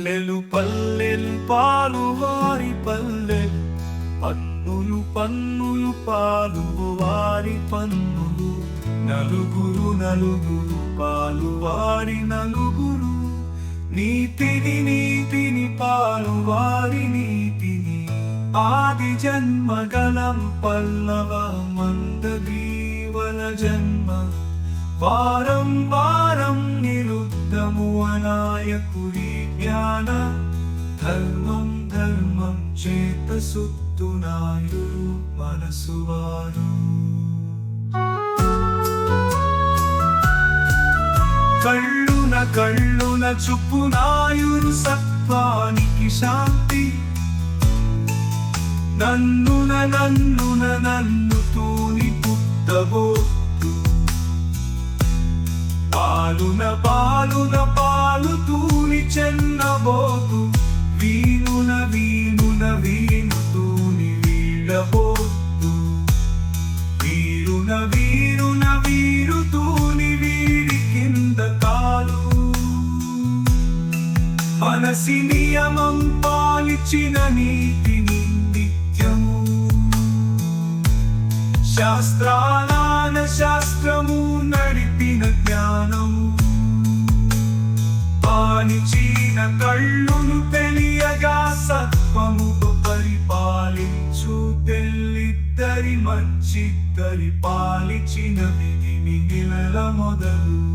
పల్లెలు పల్లెలు పాలు వారి పల్లె. పన్నులు పన్నులు పాలు వారి పన్నులు. నలుగురు నలుగురు పాలు వారి నలుగురు. నీతిని నీతిని పాలు వారి నీతిని. ఆది జన్మగలం పల్లవ మందగీవల జన్మ. వారం వారం నిరుద్ధము అనాయకుడి జ్ఞాన ధర్మం ధర్మం చేత సుత్తునాయుడు మనసువారు కళ్ళున కళ్ళున చుప్పునాయురు సత్వానికి శాంతి. నన్నున నన్నున నన్ను తూని పుట్టబోతు. పాలున పాలున వీరున వీరున వీరు వీడి కింద కాలు. మనసి నియమం పాలిచిన నీతిని నిత్యము. శాస్త్రాలాన శాస్త్రము నడిపిన జ్ఞానము. పాలిచిన కళ్ళును తెలియగా సత్వము పరిపాలించు. మంచి తరి పాలిచిన విధి మిగిలల మొదలు.